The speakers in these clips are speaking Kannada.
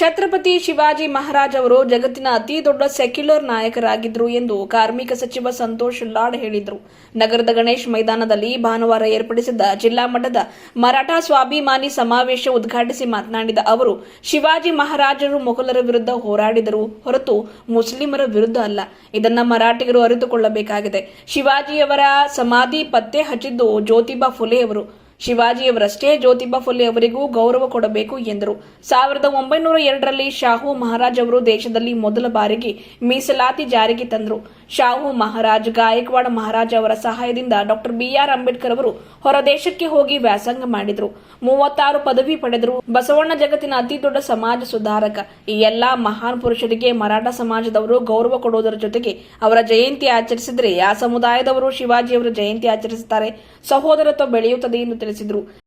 ಛತ್ರಪತಿ ಶಿವಾಜಿ ಮಹಾರಾಜ್ ಅವರು ಜಗತ್ತಿನ ಅತಿ ದೊಡ್ಡ ಸೆಕ್ಯುಲರ್ ನಾಯಕರಾಗಿದ್ದರು ಎಂದು ಕಾರ್ಮಿಕ ಸಚಿವ ಸಂತೋಷ್ ಲಾಡ್ ಹೇಳಿದರು. ನಗರದ ಗಣೇಶ್ ಮೈದಾನದಲ್ಲಿ ಭಾನುವಾರ ಏರ್ಪಡಿಸಿದ್ದ ಜಿಲ್ಲಾ ಮಟ್ಟದ ಮರಾಠ ಸ್ವಾಭಿಮಾನಿ ಸಮಾವೇಶ ಉದ್ಘಾಟಿಸಿ ಮಾತನಾಡಿದ ಅವರು, ಶಿವಾಜಿ ಮಹಾರಾಜರು ಮೊಘಲರ ವಿರುದ್ಧ ಹೋರಾಡಿದರು ಹೊರತು ಮುಸ್ಲಿಮರ ವಿರುದ್ಧ ಅಲ್ಲ. ಇದನ್ನ ಮರಾಠಿಗರು ಅರಿತುಕೊಳ್ಳಬೇಕಾಗಿದೆ. ಶಿವಾಜಿಯವರ ಸಮಾಧಿ ಪತ್ತೆ ಹಚ್ಚಿದ್ದು ಜ್ಯೋತಿಬಾ ಫುಲೆ ಅವರು. ಶಿವಾಜಿಯವರಷ್ಟೇ ಜ್ಯೋತಿಬಾ ಫುಲೆ ಅವರಿಗೂ ಗೌರವ ಕೊಡಬೇಕು ಎಂದರು. ಸಾವಿರದ ಒಂಬೈನೂರ ಎರಡರಲ್ಲಿ ಶಾಹು ಮಹಾರಾಜ್ ಅವರು ದೇಶದಲ್ಲಿ ಮೊದಲ ಬಾರಿಗೆ ಮೀಸಲಾತಿ ಜಾರಿಗೆ ತಂದರು. ಶಾಹು ಮಹಾರಾಜ್, ಗಾಯಕ್ವಾಡ ಮಹಾರಾಜ್ ಅವರ ಸಹಾಯದಿಂದ ಡಾಕ್ಟರ್ ಬಿಆರ್ ಅಂಬೇಡ್ಕರ್ ಅವರು ಹೊರದೇಶಕ್ಕೆ ಹೋಗಿ ವ್ಯಾಸಂಗ ಮಾಡಿದರು. ಮೂವತ್ತಾರು ಪದವಿ ಪಡೆದರು. ಬಸವಣ್ಣ ಜಗತ್ತಿನ ಅತಿ ದೊಡ್ಡ ಸಮಾಜ ಸುಧಾರಕ. ಈ ಎಲ್ಲಾ ಮಹಾನ್ ಪುರುಷರಿಗೆ ಮರಾಠ ಸಮಾಜದವರು ಗೌರವ ಕೊಡುವುದರ ಜೊತೆಗೆ ಅವರ ಜಯಂತಿ ಆಚರಿಸಿದರೆ, ಆ ಸಮುದಾಯದವರು ಶಿವಾಜಿಯವರ ಜಯಂತಿ ಆಚರಿಸುತ್ತಾರೆ. ಸಹೋದರತ್ವ ಬೆಳೆಯುತ್ತದೆ ಎಂದು ತಿಳಿಸಿದರು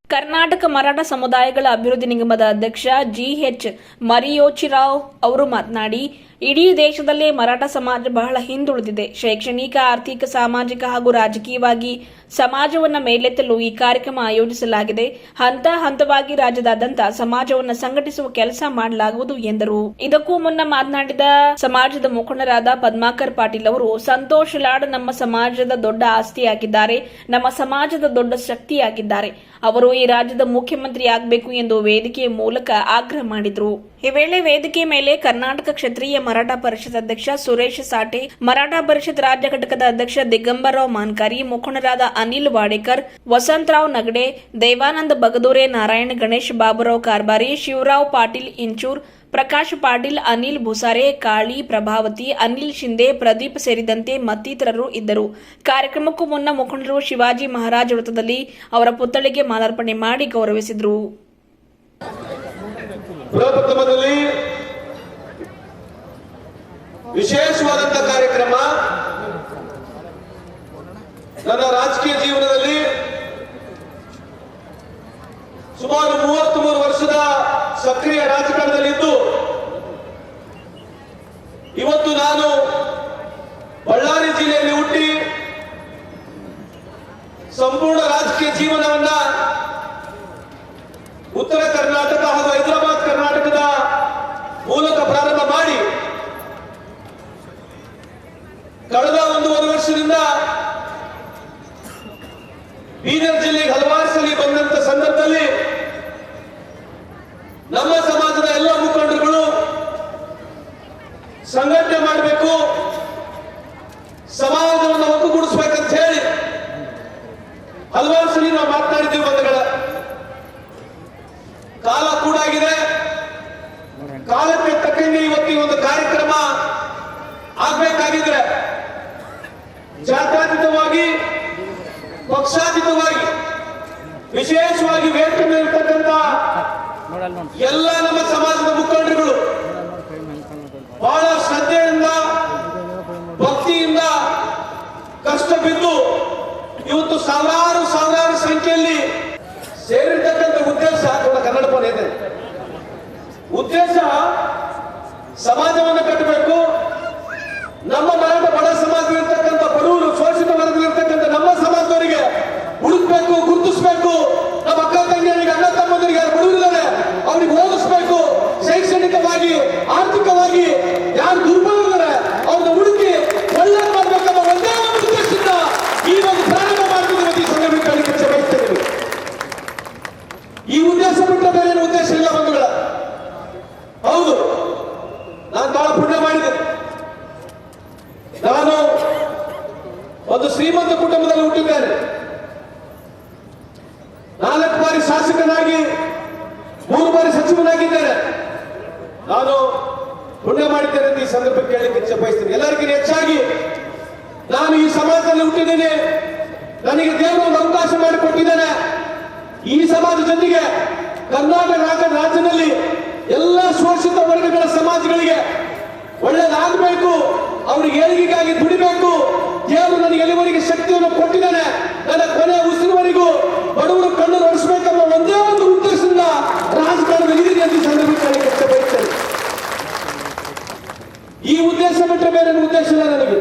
ಕರ್ನಾಟಕ ಮರಾಠ ಸಮುದಾಯಗಳ ಅಭಿವೃದ್ಧಿ ನಿಗಮದ ಅಧ್ಯಕ್ಷ ಜಿಎಚ್ ಮರಿಯೋಚಿರಾವ್ ಅವರು ಮಾತನಾಡಿ ಇಡೀ ದೇಶದಲ್ಲೇ ಮರಾಠ ಸಮಾಜ ಬಹಳ ಹಿಂದುಳಿದಿದೆ. ಶೈಕ್ಷಣಿಕ, ಆರ್ಥಿಕ, ಸಾಮಾಜಿಕ ಹಾಗೂ ರಾಜಕೀಯವಾಗಿ ಸಮಾಜವನ್ನು ಮೇಲೆತ್ತಲು ಈ ಕಾರ್ಯಕ್ರಮ ಆಯೋಜಿಸಲಾಗಿದೆ. ಹಂತ ಹಂತವಾಗಿ ರಾಜ್ಯದಾದ್ಯಂತ ಸಮಾಜವನ್ನು ಸಂಘಟಿಸುವ ಕೆಲಸ ಮಾಡಲಾಗುವುದು ಎಂದರು. ಇದಕ್ಕೂ ಮುನ್ನ ಮಾತನಾಡಿದ ಸಮಾಜದ ಮುಖಂಡರಾದ ಪದ್ಮಾಕರ್ ಪಾಟೀಲ್ ಅವರು, ಸಂತೋಷ್ ಲಾಡ್ ನಮ್ಮ ಸಮಾಜದ ದೊಡ್ಡ ಆಸ್ತಿಯಾಗಿದ್ದಾರೆ. ನಮ್ಮ ಸಮಾಜದ ದೊಡ್ಡ ಶಕ್ತಿಯಾಗಿದ್ದಾರೆ. ಅವರು ಈ ರಾಜ್ಯದ ಮುಖ್ಯಮಂತ್ರಿ ಆಗಬೇಕು ಎಂದು ವೇದಿಕೆಯ ಮೂಲಕ ಆಗ್ರಹ ಮಾಡಿದರು. ಈ ವೇಳೆ ವೇದಿಕೆ ಮೇಲೆ ಕರ್ನಾಟಕ ಕ್ಷತ್ರಿಯ ಮರಾಠ ಪರಿಷತ್ ಅಧ್ಯಕ್ಷ ಸುರೇಶ್ ಸಾಟೆ ಮರಾಠ ಪರಿಷತ್ ರಾಜ್ಯ ಘಟಕದ ಅಧ್ಯಕ್ಷ ದಿಗಂಬರರಾವ್ ಮಾನ್ಕಾರಿ, ಮುಖಂಡರಾದ ಅನಿಲ್ ವಾಡೇಕರ್, ವಸಂತರಾವ್ ನಗಡೆ, ದೇವಾನಂದ ಬಗದೂರೆ, ನಾರಾಯಣ ಗಣೇಶ್, ಬಾಬುರಾವ್ ಕಾರ್ಬಾರಿ, ಶಿವರಾವ್ ಪಾಟೀಲ್ ಇಂಚೂರ್, ಪ್ರಕಾಶ್ ಪಾಟೀಲ್, ಅನಿಲ್ ಭುಸಾರೆ, ಕಾಳಿ ಪ್ರಭಾವತಿ, ಅನಿಲ್ ಶಿಂದೆ ಪ್ರದೀಪ್ ಸೇರಿದಂತೆ ಮತ್ತಿತರರು ಇದ್ದರು. ಕಾರ್ಯಕ್ರಮಕ್ಕೂ ಮುನ್ನ ಮುಖಂಡರು ಶಿವಾಜಿ ಮಹಾರಾಜ್ ವೃತ್ತದಲ್ಲಿ ಅವರ ಪುತ್ಥಳಿಗೆ ಮಾಲಾರ್ಪಣೆ ಮಾಡಿ ಗೌರವಿಸಿದರು. ಪ್ರಪ್ರಥಮದಲ್ಲಿ ವಿಶೇಷವಾದಂತ ಕಾರ್ಯಕ್ರಮ ನನ್ನ ರಾಜಕೀಯ ಜೀವನದಲ್ಲಿ ಸುಮಾರು ಮೂವತ್ತ್ ಮೂರು ವರ್ಷದ ಸಕ್ರಿಯ ರಾಜಕಾರಣದಲ್ಲಿದ್ದು ಇವತ್ತು ನಾನು ಬಳ್ಳಾರಿ ಜಿಲ್ಲೆಯಲ್ಲಿ ಹುಟ್ಟಿ ಸಂಪೂರ್ಣ ರಾಜಕೀಯ ಜೀವನವನ್ನ ಉತ್ತರ ಕರ್ನಾಟಕ ಹಾಗೂ ಕರ್ನಾಟಕದ ಮೂಲಕ ಪ್ರಾರಂಭ ಮಾಡಿ ಕಳೆದ ಒಂದೂವರೆ ವರ್ಷದಿಂದ ಬೀದರ್ ಜಿಲ್ಲೆಗೆ ಹಲವಾರು ಸಲ ಬಂದಂತ ಸಂದರ್ಭದಲ್ಲಿ ನಮ್ಮ ಸಮಾಜದ ಎಲ್ಲ ಮುಖಂಡರುಗಳು ಸಂಘಟನೆ ಮಾಡಬೇಕು ಸಮಾಜವನ್ನು ಒಟ್ಟುಗೂಡಿಸ್ಬೇಕಂತ ಹೇಳಿ ಹಲವಾರು ಸಲ ನಾವು ಮಾತನಾಡಿದ್ದೀವಿ ಬಂಧುಗಳ ಕಾಲ ಕೂಡ ಆಗಿದೆ ಕಾಲಕ್ಕೆ ತಕ್ಕಂಗೆ ಇವತ್ತು ಈ ಒಂದು ಕಾರ್ಯಕ್ರಮ ಆಗ್ಬೇಕಾಗಿದ್ರೆ ಜಾತ್ಯತೀತವಾಗಿ ಪಕ್ಷಾತೀತವಾಗಿ ವಿಶೇಷವಾಗಿ ವೇದಿಕೆ ಮೇಲೆ ಇರ್ತಕ್ಕಂಥ ಎಲ್ಲ ನಮ್ಮ ಸಮಾಜದ ಮುಖಂಡರುಗಳು ಬಹಳ ಶ್ರದ್ಧೆಯಿಂದ ಭಕ್ತಿಯಿಂದ ಕಷ್ಟ ಬಿದ್ದು ಇವತ್ತು ಸಾವಿರಾರು ಸಾವಿರಾರು ಸಂಖ್ಯೆಯಲ್ಲಿ ಸೇರಿರ್ತಕ್ಕಂಥ ಉದ್ದೇಶ ಕನ್ನಡ ಪದ ಇದೆ. ಉದ್ದೇಶ ಸಮಾಜವನ್ನು ಕಟ್ಟಬೇಕು. ನಮ್ಮ ಮರಾಠ ಬಡ ಸಮಾಜದಲ್ಲಿರ್ತಕ್ಕಂಥ ಬಡವರು ಶೋಷಿತ ವರ್ಗದಲ್ಲಿರ್ತಕ್ಕಂಥ ನಮ್ಮ ಸಮಾಜದವರಿಗೆ ಹುಡುಕ್ಬೇಕು ಗುರುತಿಸ್ಬೇಕು ನಮ್ಮ ಅಕ್ಕ ತಂಗಿಯರಿಗೆ ಅಣ್ಣ ತಮ್ಮಂದರಿಗೆ ಯಾರು ಬಡವರಿದ್ದಾರೆ ಅವ್ರಿಗೆ ಓದಿಸ್ಬೇಕು ಶೈಕ್ಷಣಿಕವಾಗಿ ಆರ್ಥಿಕವಾಗಿ ಯಾರು ದುರ್ಬಲರಿದ್ದಾರೆ ಅವ್ರನ್ನ ಹುಡುಕಿ ಒಳ್ಳೆ ಮಾಡ್ಬೇಕನ್ನೋ ಒಂದೇ ಒಂದು ಉದ್ದೇಶದಿಂದ ಈ ಒಂದು ಪ್ರಾರಂಭ ಮಾಡ್ತಿದ್ದೀವಿ ಈ ಸಂದರ್ಭಕ್ಕೆ ಹೇಳಲಿಕ್ಕೆ ಬಯಸ್ತೇನೆ ಈ ಉದ್ದೇಶ ಬಿಟ್ಟ ಬೇರೆ ಏನು ಉದ್ದೇಶ ಇಲ್ಲ ಬಂಧುಗಳ ಹೌದು ನಾನು ಬಹಳ ಪುಣ್ಯ ಮಾಡಿದೆ ನಾನು ಒಂದು ಶ್ರೀಮಂತ ಕುಟುಂಬದಲ್ಲಿ ಹುಟ್ಟಿದ್ದೇನೆ ನಾಲ್ಕು ಬಾರಿ ಶಾಸಕನಾಗಿ ಮೂರು ಬಾರಿ ಸಚಿವನಾಗಿದ್ದೇನೆ ನಾನು ಪುಣ್ಯ ಮಾಡಿದ್ದೇನೆ ಅಂತ ಈ ಸಂದರ್ಭಕ್ಕೆ ಹೇಳಲಿಕ್ಕೆ ಇಚ್ಛೆ ಬಯಸ್ತೀನಿ ಎಲ್ಲರಿಗಿಂತ ಹೆಚ್ಚಾಗಿ ನಾನು ಈ ಸಮಾಜದಲ್ಲಿ ಹುಟ್ಟಿದ್ದೇನೆ ನನಗೆ ದೇವರು ಒಂದು ಅವಕಾಶ ಮಾಡಿಕೊಟ್ಟಿದ್ದಾನೆ ಈ ಸಮಾಜ ಜೊತೆಗೆ ಕರ್ನಾಟಕ ರಾಜ್ಯ ರಾಜ್ಯದಲ್ಲಿ ಎಲ್ಲ ಶೋಷಿತ ವರ್ಗಗಳ ಸಮಾಜಗಳಿಗೆ ಒಳ್ಳೇದಾಗಬೇಕು ಅವ್ರಿಗೆ ಏಳಿಗೆಗಾಗಿ ದುಡಿಬೇಕು. ದೇವರು ನನಗೆ ಎಲ್ಲಿವರೆಗೆ ಶಕ್ತಿಯನ್ನು ಕೊಟ್ಟಿದ್ದಾನೆ? ನನ್ನ ಕೊನೆ ಉಸಿರುವರೆಗೂ ಬಡವರು ಕಣ್ಣು ನಡೆಸಬೇಕೆಂಬ ಒಂದೇ ಒಂದು ಉದ್ದೇಶದಿಂದ ರಾಜಕಾರಣದಲ್ಲಿ ಈ ಬಯಸ್ತೇನೆ ಈ ಉದ್ದೇಶ ಬಿಟ್ಟರೆ ಬೇರೆ ಉದ್ದೇಶ ಇಲ್ಲ ನನಗೆ.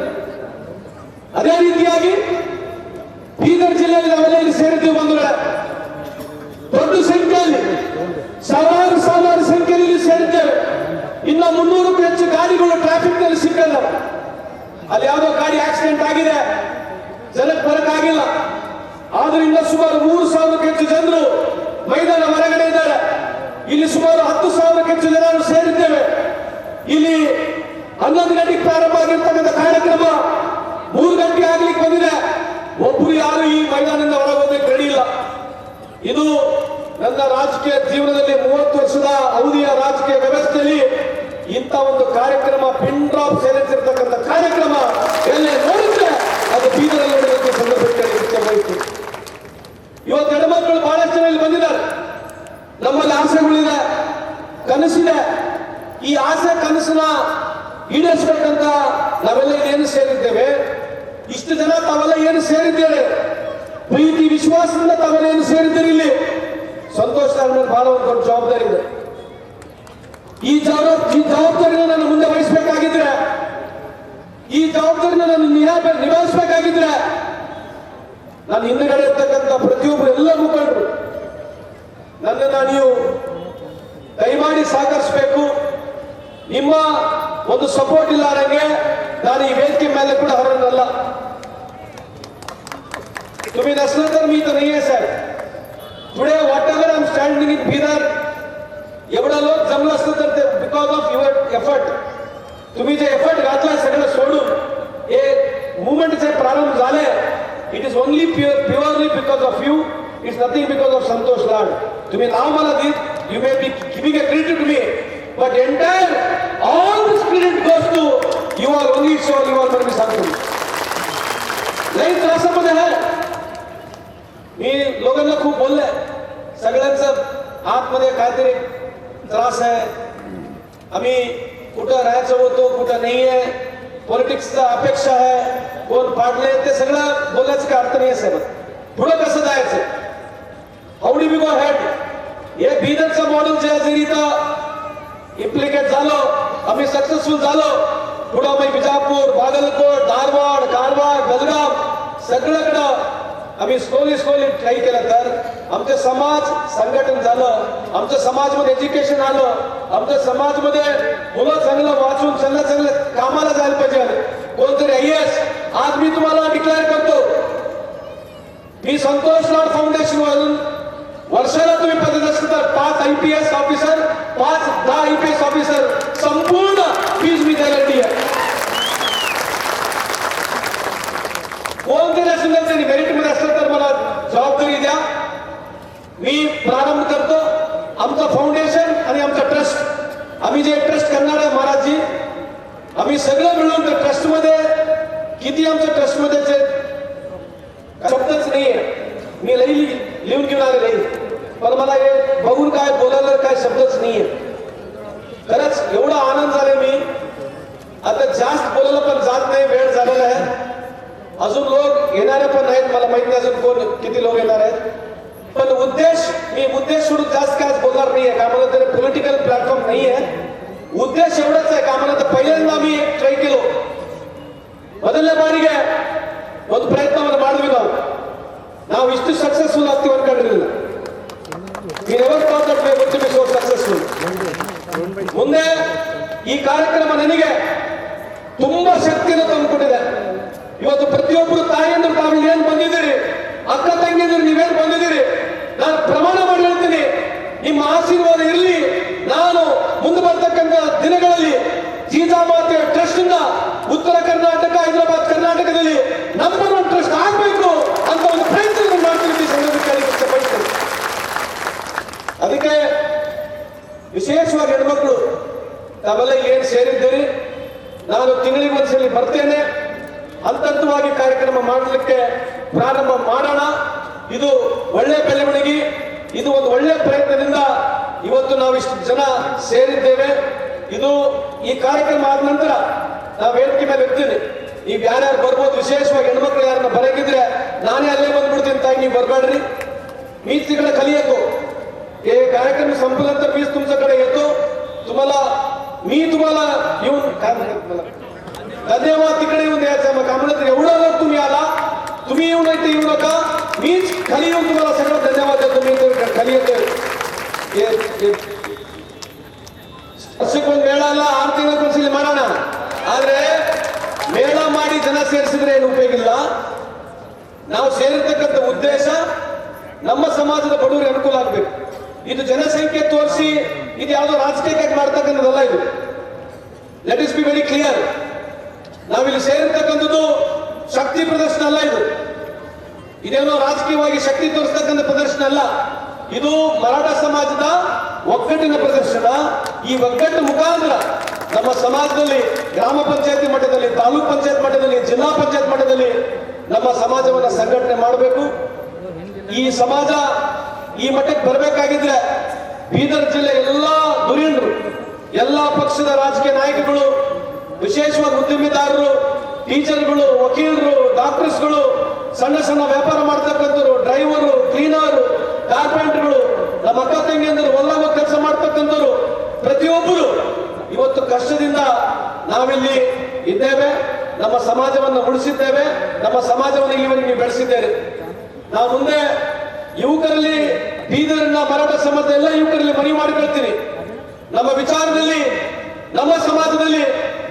ಅದೇ ರೀತಿಯಾಗಿ ಬೀದರ್ ಜಿಲ್ಲೆಯಲ್ಲಿ ನಾವೆಲ್ಲ ಇಲ್ಲಿ ಸೇರಿದ್ದೀವಿ ದೊಡ್ಡ ಸಂಖ್ಯೆಯಲ್ಲಿ, ಸಾವಿರಾರು ಸಾವಿರಾರು ಸಂಖ್ಯೆಯಲ್ಲಿ ಸೇರಿದ್ದೇವೆ ಇನ್ನ ಮುನ್ನೂರಕ್ಕೂ ಹೆಚ್ಚು ಗಾಡಿಗಳು ಟ್ರಾಫಿಕ್ನಲ್ಲಿ ಸಿಕ್ಕಲ್ಲ ಅಲ್ಲಿ ಯಾವುದೋ ಗಾಡಿ ಆಕ್ಸಿಡೆಂಟ್ ಆಗಿದೆ, ಜನಕ್ಕೆ ಬರಕ್ಕಾಗಿಲ್ಲ ಆದ್ರಿಂದ ಸುಮಾರು ಮೂರು ಸಾವಿರಕ್ಕೆ ಹೆಚ್ಚು ಜನರು ಮೈದಾನ ಹೊರಗಡೆ ಇದ್ದಾರೆ. ಇಲ್ಲಿ ಸುಮಾರು ಹತ್ತು ಸಾವಿರಕ್ಕೆ ಹೆಚ್ಚು ಜನರು ಸೇರಿದ್ದೇವೆ. ಇಲ್ಲಿ ಹನ್ನೊಂದು ಗಂಟೆಗೆ ಪ್ರಾರಂಭ ಆಗಿರ್ತಕ್ಕಂಥ ಕಾರ್ಯಕ್ರಮ ಮೂರು ಗಂಟೆ ಆಗ್ಲಿಕ್ಕೆ ಬಂದಿದೆ. ಒಬ್ಬರು ಯಾರು ಈ ಮೈದಾನದಿಂದ ಹೊರಗೋದಕ್ಕೆ ರೆಡಿ ಇಲ್ಲ. ಇದು ನನ್ನ ರಾಜಕೀಯ ಜೀವನದಲ್ಲಿ ಮೂವತ್ತು ವರ್ಷದ ಅವಧಿಯ ರಾಜಕೀಯ ವ್ಯವಸ್ಥೆಯಲ್ಲಿ ಇಂಥ ಒಂದು ಕಾರ್ಯಕ್ರಮ ಪಿನ್ ಡ್ರಾಪ್ ಕಾರ್ಯಕ್ರಮ ಎಲ್ಲೇ ನೋಡಿದ್ರೆ ಅದು ಬೀದರಲ್ಲಿ ನೋಡೋದಕ್ಕೆ ಸಂದರ್ಭಕ್ಕೆ ಇಚ್ಛೆ ಬಯಸ್ತು ಇವತ್ತು ಹೆಣ್ಮಕ್ಳು ಬಹಳಷ್ಟು ಜನ ಇಲ್ಲಿ ಬಂದಿದ್ದಾರೆ ನಮ್ಮಲ್ಲಿ ಆಸೆಗಳಿದೆ ಕನಸಿದೆ ಈ ಆಸೆ ಕನಸನ್ನ ಈಡೇರಿಸಬೇಕಂತ ನಾವೆಲ್ಲ ಏನು ಸೇರಿದ್ದೇವೆ ಇಷ್ಟು ಜನ ತಾವೆಲ್ಲ ಏನು ಸೇರಿದ್ದೇವೆ ಪ್ರೀತಿ ವಿಶ್ವಾಸದಿಂದ ತಾವೆಲ್ಲ ಏನು ಸೇರಿದ್ದೀರಿ ಇಲ್ಲಿ ಸಂತೋಷ ಮೇಲೆ ಬಹಳ ಒಂದು ದೊಡ್ಡ ಜವಾಬ್ದಾರಿ ಇದೆ ಈ ಜವಾಬ್ ಈ ಜವಾಬ್ದಾರಿನ ನಾನು ಮುಂದೆ ವಹಿಸಬೇಕಾಗಿದ್ರೆ ಈ ಜವಾಬ್ದಾರಿನ ನಾನು ನಿಭಾ- ನಿಭಾಯಿಸಬೇಕಾಗಿದ್ರೆ ನಾನು ಹಿಂದುಗಡೆ ಇರ್ತಕ್ಕಂಥ ಪ್ರತಿಯೊಬ್ಬರು ಎಲ್ಲ ಮುಖಂಡರು ನನ್ನನ್ನ ನೀವು ದಯಮಾಡಿ ಸಹಕರಿಸಬೇಕು ನಿಮ್ಮ ಒಂದು ಸಪೋರ್ಟ್ ಇಲ್ಲಾರಂಗೆ ನಾನು ಈ ವೇದಿಕೆ ಮೇಲೆ ಕೂಡ ಹೊರನಲ್ಲ तुम्ही नसलं तर मी तर नाहीये sir today whatever I am standing in Bidar एवढा लोक जमलं असतं तर ते बिकॉज ऑफ युअर एफर्ट तुम्ही जे एफर्ट घातलाय सगळं सोडून हे मुवमेंटचे प्रारंभ झाले it is only pure purely because of you it's nothing because of Santosh Lad तुम्ही नाव मला देत you may be giving a credit to me but entire all this credit goes to you are only show you are म्हणून मी सांगतो लई त्रासामध्ये आहे. मी लोकांना खूप बोलले सगळ्यांचं आतमध्ये काहीतरी त्रास आहे. आम्ही कुठं राहायचं होतो कुठं नाही आहे पॉलिटिक्सचा अपेक्षा आहे. कोण पाडले ते सगळं बोलायचं काय अर्थ नाही साहेब? पुढं कसं जायचं? How do we go head हे बिदरचं मॉडेल जे आहे इथं इम्प्लिकेट झालो. आम्ही सक्सेसफुल झालो. पुढं आम्ही बिजापूर बागलकोट धारवाड कारवार बेलगाव सगळ्याकडं आम्ही स्लोली स्लोली ट्राय केलं तर आमचं समाज संघटन झालं आमच्या समाजमध्ये एज्युकेशन आलं आमच्या समाजमध्ये मुलं चांगलं वाचून चांगलं चांगलं कामाला जायला पाहिजे. कोणतरी आय एस आज मी तुम्हाला डिक्लेअर करतो. मी संतोष लाड फाउंडेशन वरून वर्षाला तुम्ही पद्धत असतं तर पाच आय पी एस ऑफिसर पाच दहा आय पी एस ऑफिसर संपूर्ण फीज मी गॅरंटी आहे. कोणतरी असेल त्यांनी मेरिटमध्ये असलं तर मला जबाबदारी द्या. मी प्रारंभ करतो. आमचं फाउंडेशन आणि आमचं ट्रस्ट आम्ही जे ट्रस्ट करणार आहे महाराजजी आम्ही सगळं मिळून त्या ट्रस्टमध्ये किती आमच्या ट्रस्टमध्ये जे शब्दच नाहीये. मी लई लिहून घेऊन आले लई. पण मला हे बघून काय बोलायला काय शब्दच नाहीये. खरंच एवढा आनंद झाला मी. आता जास्त बोलायला पण जात नाही वेळ झालेला आहे. अजून लोक येणारे पण नाहीत मला माहीत नाही अजून कोण किती लोक येणार आहेत. ಒಂದು ಉದ್ದೇಶ, ಈ ಉದ್ದೇಶ सोडून जास्त काय बोलणार नाहीये का मला ಉದ್ದೇಶ ಎವಡಾಯ್ತು ಕಾಮನಂತ ಪೈಲನ್ನ ಟ್ರೈ ಮೊದಲನೇ ಬಾರಿಗೆ ಒಂದು ಪ್ರಯತ್ನವನ್ನು ಮಾಡಿದ್ವಿ ನಾವು. ನಾವು ಇಷ್ಟು ಸಕ್ಸಸ್ಫುಲ್ ಆಗ್ತೀವಿ ಅನ್ಕೊಂಡಿರಲಿಲ್ಲ ಸಕ್ಸಸ್ಫುಲ್ ಮುಂದೆ ಈ ಕಾರ್ಯಕ್ರಮ ನನಗೆ ತುಂಬಾ ಶಕ್ತಿಯನ್ನು ತಂದುಕೊಂಡಿದೆ ಇವತ್ತು ಪ್ರತಿಯೊಬ್ಬರು ವಿಶೇಷವಾಗಿ ಹೆಣ್ಮಕ್ಳು ತಾವೆಲ್ಲ ಏನು ಸೇರಿದ್ದೀರಿ? ನಾನು ತಿಂಗಳಿಗೆ ಒಂದ್ಸಲಿ ಬರ್ತೇನೆ. ಹಂತವಾಗಿ ಕಾರ್ಯಕ್ರಮ ಮಾಡಲಿಕ್ಕೆ ಪ್ರಾರಂಭ ಮಾಡೋಣ. ಇದು ಒಳ್ಳೆ ಬೆಳವಣಿಗೆ. ಇದು ಒಂದು ಒಳ್ಳೆ ಪ್ರಯತ್ನದಿಂದ ಇವತ್ತು ನಾವು ಇಷ್ಟು ಜನ ಸೇರಿದ್ದೇವೆ. ಇದು ಈ ಕಾರ್ಯಕ್ರಮ ಆದ ನಂತರ ನಾವು ವೇದಿಕೆ ಮೇಲೆ ಇರ್ತೀನಿ. ನೀವು ಯಾರ್ಯಾರು ಬರ್ಬೋದು, ವಿಶೇಷವಾಗಿ ಹೆಣ್ಮಕ್ಳು ಯಾರನ್ನ ಬರಗಿದ್ರೆ ನಾನೇ ಅಲ್ಲೇ ಬಂದ್ಬಿಡ್ತೀನಿ ತಾಯಿ, ನೀವು ಬರಬೇಡ್ರಿ ಮೀಸಲಿಗಳ ಕಲಿಯೋದು हे कार्यक्रम संपल्यानंतर मीच तुमच्याकडे येतो तुम्हाला मी तुम्हाला येऊन काय म्हणतात मला धन्यवाद तिकडे येऊन द्यायचं मग काय म्हणलं तर एवढं लोक तुम्ही आला तुम्ही येऊ नाही ते येऊ नका मीच खाली येऊन तुम्हाला सगळं धन्यवाद देतो मी इथे खाली येतोय ये- ये- ವರ್ಷಕ್ಕೊಂದು ಮೇಳ ಅಲ್ಲ ಆರು ತಿಂಗಳಕ್ಕೊಂದ್ಸಲಿ ಮಾಡೋಣ ಆದ್ರೆ ಮೇಳ ಮಾಡಿ ಜನ ಸೇರಿಸಿದ್ರೆ ಏನು ಉಪಯೋಗ ಇಲ್ಲ ನಾವು ಸೇರಿರ್ತಕ್ಕಂಥ ಉದ್ದೇಶ ನಮ್ಮ ಸಮಾಜದ ಬಡವರಿಗೆ ಅನುಕೂಲ ಆಗಬೇಕು ಇದು ಜನಸಂಖ್ಯೆ ತೋರಿಸಿ, ಇದು ಯಾವುದೋ ರಾಜಕೀಯಕ್ಕಾಗಿ ಮಾಡ್ತಕ್ಕಂಥದ್ದಲ್ಲ ಇದು. Let us be very clear ನಾವಿಲ್ಲಿ ಸೇರಿರ್ತಕ್ಕಂಥದ್ದು ಶಕ್ತಿ ಪ್ರದರ್ಶನ ಅಲ್ಲ ಇದು. ಇದೇನೋ ರಾಜಕೀಯವಾಗಿ ಶಕ್ತಿ ತೋರಿಸ್ತಕ್ಕಂಥ ಪ್ರದರ್ಶನ ಅಲ್ಲ. ಇದು ಮರಾಠ ಸಮಾಜದ ಒಗ್ಗಟ್ಟಿನ ಪ್ರದರ್ಶನ. ಈ ಒಗ್ಗಟ್ಟು ಮುಖಾಂತರ ನಮ್ಮ ಸಮಾಜದಲ್ಲಿ ಗ್ರಾಮ ಪಂಚಾಯತಿ ಮಟ್ಟದಲ್ಲಿ, ತಾಲೂಕ್ ಪಂಚಾಯತ್ ಮಟ್ಟದಲ್ಲಿ, ಜಿಲ್ಲಾ ಪಂಚಾಯತ್ ಮಟ್ಟದಲ್ಲಿ ನಮ್ಮ ಸಮಾಜವನ್ನು ಸಂಘಟನೆ ಮಾಡಬೇಕು. ಈ ಸಮಾಜ ಈ ಮಟ್ಟಕ್ಕೆ ಬರಬೇಕಾಗಿದ್ರೆ ಬೀದರ್ ಜಿಲ್ಲೆ ಎಲ್ಲಾ ಧುರೀಣರು ಎಲ್ಲಾ ಪಕ್ಷದ ರಾಜಕೀಯ ನಾಯಕಗಳು, ವಿಶೇಷವಾಗಿ ಉದ್ಯಮಿದಾರರು, ಟೀಚರ್ಗಳು, ವಕೀಲರು, ಡಾಕ್ಟರ್ಸ್ಗಳು, ಸಣ್ಣ ಸಣ್ಣ ವ್ಯಾಪಾರ ಮಾಡ್ತಕ್ಕಂಥವ್ರು, ಡ್ರೈವರು, ಕ್ಲೀನರು ಕಾರ್ಪೆಂಟರ್ಗಳು ನಮ್ಮ ಅಕ್ಕ ತಂಗಿಯಂದರು ಒಲ್ಲಾಗ ಕೆಲಸ ಮಾಡ್ತಕ್ಕಂಥವ್ರು, ಪ್ರತಿಯೊಬ್ಬರು ಇವತ್ತು ಕಷ್ಟದಿಂದ ನಾವಿಲ್ಲಿ ಇದ್ದೇವೆ, ನಮ್ಮ ಸಮಾಜವನ್ನು ಉಳಿಸಿದ್ದೇವೆ, ನಮ್ಮ ಸಮಾಜವನ್ನು ಇಲ್ಲಿವರೆಗೆ ಬೆಳೆಸಿದ್ದೇವೆ. ನಾವು ಮುಂದೆ ಯುವಕರಲ್ಲಿ ಬೀದರನ್ನ ಮರಾಠ ಸಮಾಜ ಎಲ್ಲ ಯುವಕರಲ್ಲಿ ಮನವಿ ಮಾಡಿಕೊಳ್ತೀನಿ ನಮ್ಮ ವಿಚಾರದಲ್ಲಿ, ನಮ್ಮ ಸಮಾಜದಲ್ಲಿ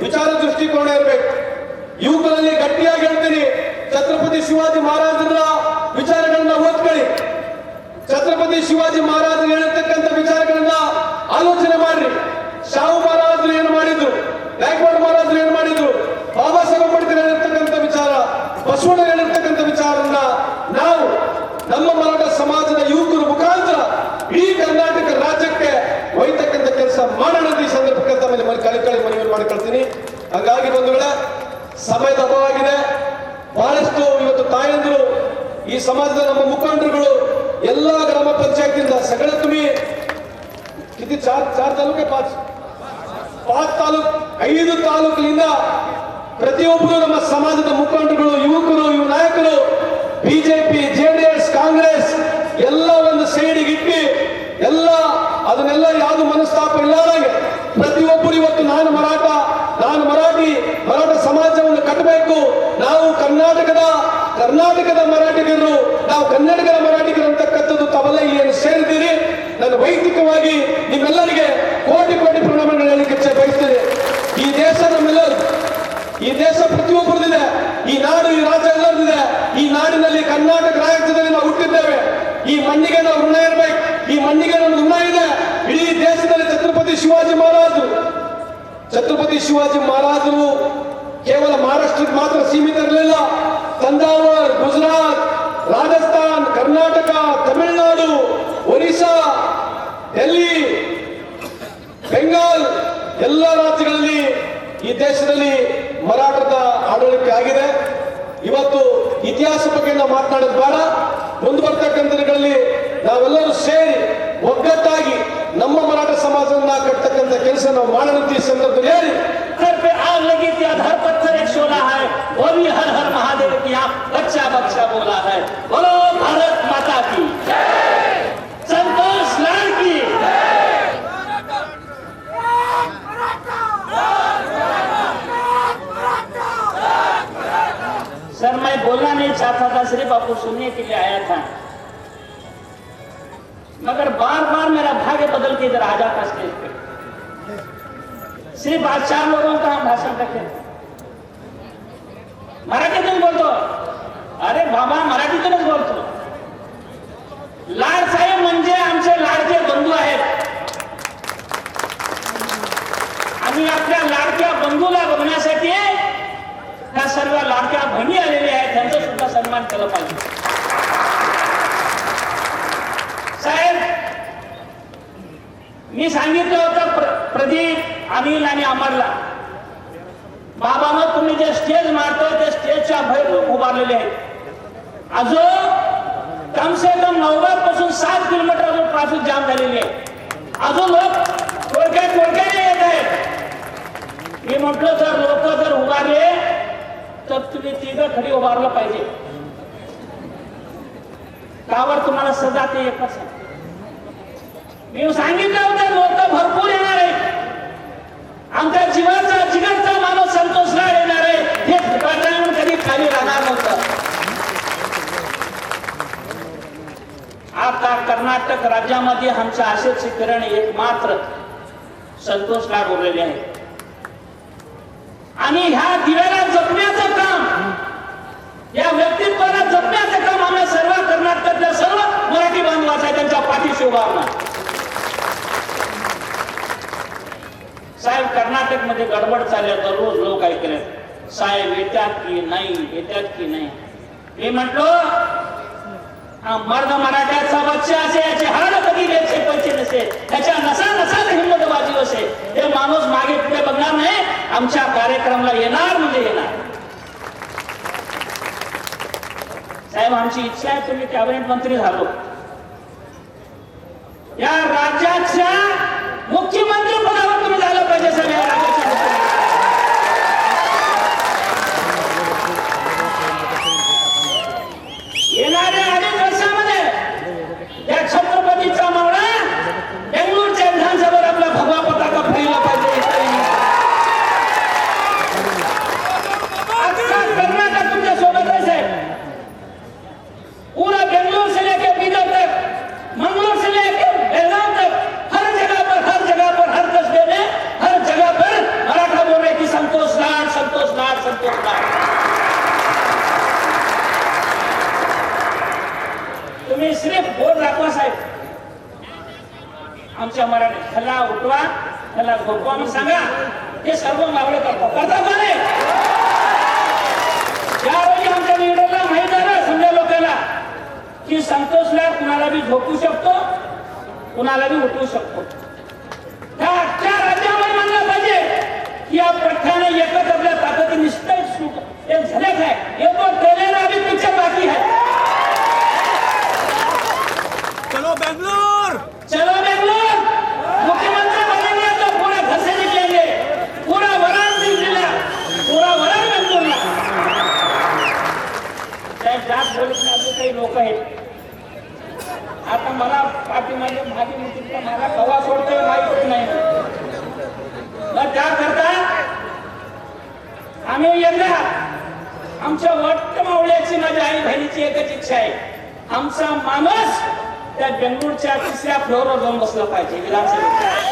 ವಿಚಾರ ದೃಷ್ಟಿಕೋನ ಇರಬೇಕು. ಯುವಕರಲ್ಲಿ ಗಟ್ಟಿಯಾಗಿ ಹೇಳ್ತೀನಿ, ಛತ್ರಪತಿ ಶಿವಾಜಿ ಮಹಾರಾಜರ ವಿಚಾರಗಳನ್ನ ಓದ್ಕೊಳ್ಳಿ. ಛತ್ರಪತಿ ಶಿವಾಜಿ ಮಹಾರಾಜರು ಹೇಳತಕ್ಕಂಥ ವಿಚಾರಗಳನ್ನ ಆಲೋಚನೆ ಮಾಡ್ರಿ. ಶಾಹು ಮಹಾರಾಜರು ಏನು ಮಾಡಿದ್ರು? ಗಾಯಕ್ವಾಡ್ ಮಹಾರಾಜರು ಏನು ಮಾಡಿದ್ರು ಬಾಬಾ ಸಾಹೇಬ್ ಅಂಬೇಡ್ಕರ್ ಹೇಳಿರ್ತಕ್ಕಂಥ ವಿಚಾರ ಬಸವಣ್ಣ ಹೇಳಿರ್ತಕ್ಕಂಥ ವಿಚಾರನ್ನ ನಾವು ನಮ್ಮ ಮರಾಠ ಸಮಾಜದ ಯುವಕರ ಮುಖಾಂತರ ಇಡೀ ಕರ್ನಾಟಕ ರಾಜ್ಯಕ್ಕೆ ಒಯ್ತಕ್ಕಂಥ ಕೆಲಸ ಮಾಡೋಣ ಅಂತ ಈ ಸಂದರ್ಭಕ್ಕೆ ತಮ್ಮಲ್ಲಿ ಮನೆ ಕಳಿ ಕಳಿ, ಮನವಿ ಮಾಡಿ ಕಳ್ತೀನಿ. ಹಾಗಾಗಿ ಬಂಧುಗಳೇ ಸಮಯದ ಅಭಾವವಾಗಿದೆ. ಬಹಳಷ್ಟು ಇವತ್ತು ತಾಯಂದಿರು, ಈ ಸಮಾಜದ ನಮ್ಮ ಮುಖಂಡರುಗಳು, ಎಲ್ಲಾ ಗ್ರಾಮ ಪಂಚಾಯತ್ನಿಂದ ಸಗಳ ತುಮಿ ಕಿತಿ ಚಾರ್ ಚಾರ್ ತಾಲೂಕೆ ಪಾಚ್ ಪಾಚ್ ತಾಲೂಕ್, ಐದು ತಾಲೂಕಿನಿಂದ ಪ್ರತಿಯೊಬ್ಬರು ನಮ್ಮ ಸಮಾಜದ ಮುಖಂಡರುಗಳು, ಯುವಕರು, ಯುವ ನಾಯಕರು, ಬಿಜೆಪಿ, ಜೆಡಿಎಸ್, ಕಾಂಗ್ರೆಸ್, ಎಲ್ಲ ಒಂದು ಸೈಡಿಗೆ ಇಟ್ಟು, ಎಲ್ಲ, ಅದನ್ನೆಲ್ಲ ಯಾವುದು ಮನಸ್ತಾಪ ಇಲ್ಲದಂಗೆ ಪ್ರತಿಯೊಬ್ಬರು ಇವತ್ತು ನಾನು ಮರಾಠ, ನಾನು ಮರಾಠಿ, ಮರಾಠ ಸಮಾಜವನ್ನು ಕಟ್ಟಬೇಕು. ನಾವು ಕರ್ನಾಟಕದ ಕರ್ನಾಟಕದ ಮರಾಠಿಗರು, ನಾವು ಕನ್ನಡಿಗರ ಮರಾಠಿಗರು ಅಂತಕ್ಕಂಥದ್ದು ಏನು ಸೇರಿದ್ದೀರಿ. ನಾನು ವೈಯಕ್ತಿಕವಾಗಿ ನಿಮ್ಮೆಲ್ಲರಿಗೆ ಕೋಟಿ ಕೋಟಿ ಪ್ರಣಾಮಗಳು ಹೇಳಲಿಕ್ಕೆ ಬಯಸ್ತೇನೆ. ಈ ದೇಶ ನಮ್ಮೆಲ್ಲರೂ ಈ ದೇಶ ಪ್ರತಿಯೊಬ್ಬರದಿದೆ. ಈ ನಾಡು, ಈ ರಾಜ್ಯ ಎಲ್ಲರದಿದೆ. ಈ ನಾಡಿನಲ್ಲಿ ಕರ್ನಾಟಕ ರಾಜ್ಯದಲ್ಲಿ ನಾವು ಹುಟ್ಟಿದ್ದೇವೆ. ಈ ಮಣ್ಣಿಗೆ ನಾವು ಋಣ ಇರಬೇಕು. ಈ ಮಣ್ಣಿಗೆ ನಮ್ಮ ಋಣ ಇದೆ. ಇಡೀ ದೇಶದಲ್ಲಿ ಛತ್ರಪತಿ ಶಿವಾಜಿ ಮಹಾರಾಜರು ಛತ್ರಪತಿ ಶಿವಾಜಿ ಮಹಾರಾಜರು ಕೇವಲ ಮಹಾರಾಷ್ಟ್ರಕ್ಕೆ ಮಾತ್ರ ಸೀಮಿತ ಇರಲಿಲ್ಲ. ತಂಜಾವೂರ್ ಗುಜರಾತ್, ರಾಜಸ್ಥಾನ್, ಕರ್ನಾಟಕ, ತಮಿಳುನಾಡು, ಒರಿಸ್ಸಾ, ಡೆಲ್ಲಿ, ಬೆಂಗಾಲ್ ಎಲ್ಲ ರಾಜ್ಯಗಳಲ್ಲಿ ಈ ದೇಶದಲ್ಲಿ ಮರಾಠದ ಆಡಳಿತ ಆಗಿದೆ. ಇವತ್ತು ಇತಿಹಾಸ ಬಗ್ಗೆ ನಾವು ಮಾತನಾಡೋದು ಬೇಡ. ಮುಂದುವರ್ತಕ್ಕಂಥ ದಿನಗಳಲ್ಲಿ ನಾವೆಲ್ಲರೂ ಸೇರಿ ಒಗ್ಗಟ್ಟಾಗಿ ಕಟ್ಟತಕ್ಕಂಥ ಕೆಲಸ ನಾವು ಮಾಡೋಣ ಅಂತ ಈ ಸಂದರ್ಭದಲ್ಲಿ ಹೇಳಿ सर पे आग लगी थी अधर पत्थर एक शोला है वो भी हर हर महादेव किया बच्चा बच्चा बोला है बोलो भारत माता की संतोष लाल की सर मैं बोलना नहीं चाहता था सिर्फ आपको सुनने के लिए आया था मगर बार बार मेरा भाग्य बदल के इधर आ जाता स्टेज पे सिर्फ आज चार लोगों का भाषण रखे मराठीतून बोलतो. अरे बाबा मराठीतूनच बोलतो. लाड साहेब म्हणजे आमचे लाडके बंधू आहेत. आम्ही आपल्या लाडक्या बंधूला बघण्यासाठी त्या सर्व लाडक्या बहिणी आलेल्या आहेत. त्यांचा सुद्धा सन्मान केला पाहिजे. साहेब मी सांगितलं होतं प्र- प्रदीप अनिल आणि अमरला. बाबांना तुम्ही जे स्टेज मारतोय ते स्टेजच्या भैर लोक उभारलेले आहेत. अजून कम से कम नव्वदपासून सात किलोमीटर अजून ट्रॅफिक जाम झालेली आहे. अजून लोक टोळक्या टोळक्याने येत आहेत? मी म्हटलं जर लोक जर उभारले तर तुम्ही तिघं खडी उभारलं पाहिजे. कावर तुम्हाला सजा ते एकच मी सांगितलं होतं लोक भरपूर येणार आहेत. आमच्या जीवाचा जिगरचा माणूस संतोषला येणार आहे. हे वातावरण कधी खाली राहणार नव्हतं. आता कर्नाटक राज्यामध्ये आमच्या आशेचे शिकरण एकमात्र संतोष लाड उरलेले आहे. आणि ह्या दिव्याला जपण्याचं काम या व्यक्तित्वाला जपण्याचं काम आम्ही सर्व कर्नाटकातल्या सर्व मराठी बांधवाचा त्यांच्या पाठीशी उभारणार साहेब कर्नाटकमध्ये गडबड चालल्या दररोज लोक ऐकले. साहेब येतात की नाही येतात की नाही? मी म्हटलो मर्द मराठ्याचा बच्चा असे याचे हाड कधी द्यायचे पैसे नसे. त्याच्या नसा नसा हिंमतबाजी असे. हे माणूस मागे पुढे बघणार नाही. आमच्या कार्यक्रमाला येणार म्हणजे येणार. साहेब आमची इच्छा आहे तुम्ही कॅबिनेट मंत्री झालो. या राज्याच्या मुख्यमंत्री Deus, é Amém. हे सर्व मागणं करतो. करतात का नाही? यावेळी आमच्या लीडरला माहीत ना समजा लोकांना की संतोषला कुणाला बी झोपू शकतो कुणाला बी उठवू शकतो. त्या राज्यामध्ये म्हणलं पाहिजे की या पठ्ठ्याने एकच आपल्या ताकदी निश्चित सुख एक झलक आहे. ये आहेत. आता मला पाठी माझ्या मागे नेतृत्व मला कवा सोडतोय माहीत नाही. मग त्याकरता आम्ही यंदा आमच्या वट्ट मावळ्याची माझ्या आई बहिणीची एकच इच्छा आहे. आमचा माणूस त्या बेंगळूरच्या तिसऱ्या फ्लोअरवर जाऊन बसला पाहिजे. विधानसभेत